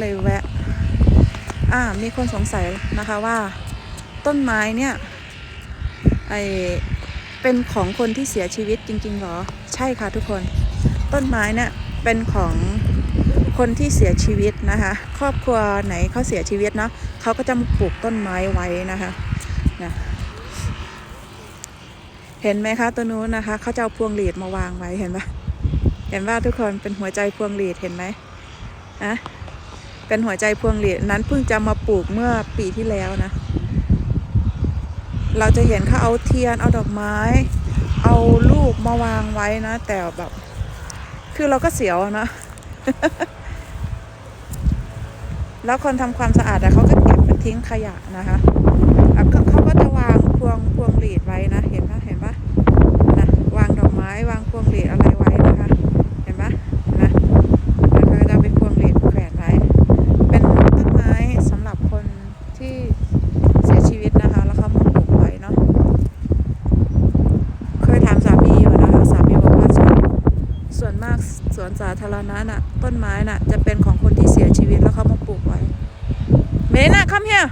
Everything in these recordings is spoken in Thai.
เลยแวะ อ่า มีคนสงสัยนะคะว่า ต้นไม้เนี่ย ไอเป็นของคนที่เสียชีวิตจริงๆหรอ ใช่ค่ะทุกคน ต้นไม้เนี่ยเป็นของคนที่เสียชีวิตนะคะ ครอบครัวไหนเขาเสียชีวิตเนาะเขาก็จะปลูกต้นไม้ไว้นะคะนะเห็นไหมคะตัวนู้นนะคะเขาจะเอาพวงหลีดมาวางไว้เห็นปะเห็นว่าทุกคนเป็นหัวใจพวงหลีดเห็นไหมอะ เป็นหัวใจพวงหลีดนั้นเพิ่งจะมาปลูกเมื่อปีที่แล้วนะ เราจะเห็นเขาเอาเทียนเอาดอกไม้ เอารูปมาวางไว้นะ แต่แบบ คือเราก็เสียวนะ แล้วคนทำความสะอาดอะเขาก็เก็บมันทิ้งขยะนะคะเขาก็จะวางพวงพวงหลีดไว้นะเห็นปะเห็นปะนะวางดอกไม้วางพวงหลีดอะไรไว้นะคะ เห็นปะนะแล้วก็จะเอาเป็นพวงหลีดแขวนไว้ เป็นต้นไม้สำหรับคนที่เสียชีวิตนะคะ แล้วเขามาปลูกไว้เนาะ เคยถามสามีอยู่นะคะ สามีบอกว่าใช่ส่วนมากส วนสาธารณะน่ะ ต้นไม้น่ะ จะเป็นของคนที่เสียชีวิตแล้วเขามาปลูกไว้ เมลิน่า come here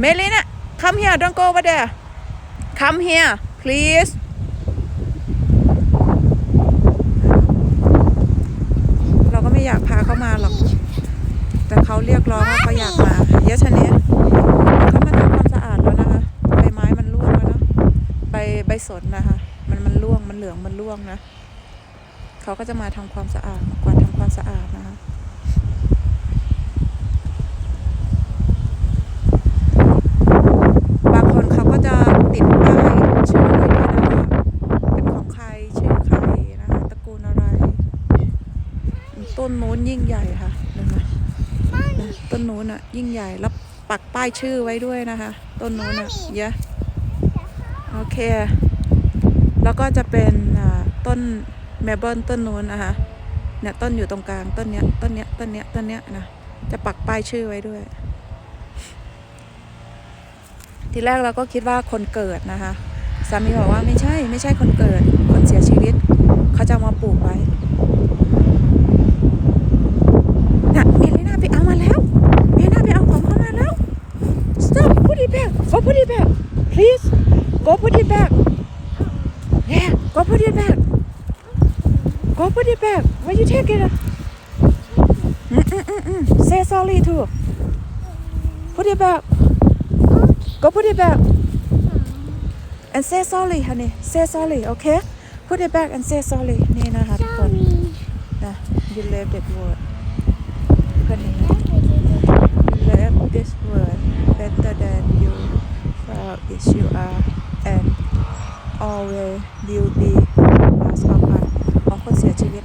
เมลิน่า come here don't go over there come here please เราก็ไม่อยากพาเขามาหรอก แต่เขาเรียกร้องว่าเขาอยากมาเยอะชนี้ยเขามาทำความสะอาดแล้วนะคะ ใบไม้มันร่วงแล้วเนาะใบใบสนนะคะ มันมันร่วงมันเหลืองมันร่วงนะ เขาก็จะมาทำความสะอาดมากวาดทำความสะอาดนะคะบางคนเขาก็จะติดป้ายชื่อไว้ด้วยนะคะเป็นของใครชื่อใครนะคะตระกูลอะไร ต้นนู้นยิ่งใหญ่ค่ะเห็นมนะต้นนู้นอะยิ่งใหญ่แล้วปักป้ายชื่อไว้ด้วยนะคะ ต้นนู้นอะเยอะโอเค แล้วก็จะเป็นอ่าต้น เมเบิลต้นนู้นนะคะเนี่ยต้นอยู่ตรงกลางต้นเนี้ยต้นเนี้ยต้นเนี้ยต้นเนี้ยนะจะปักป้ายชื่อไว้ด้วย ทีแรกเราก็คิดว่าคนเกิดนะคะสามีบอกว่าไม่ใช่ไม่ใช่คนเกิด คนเสียชีวิต เขาจะมาปลูกไว้น่ะเมลิน่าไปเอามาแล้วเมลิน่าไปเอาของเขามาแล้ว stop put it back go put it back please go put it back yeah go put it back go put it back why you take it mm, mm, mm, mm. say sorry too put it back go put it back and say sorry honey say sorry okay put it back and say sorry นี่นะคะทุกคนนะ you left that word เพื่อนเห็นไหม left this word better than you proud is you are and always will be เสียชีวิต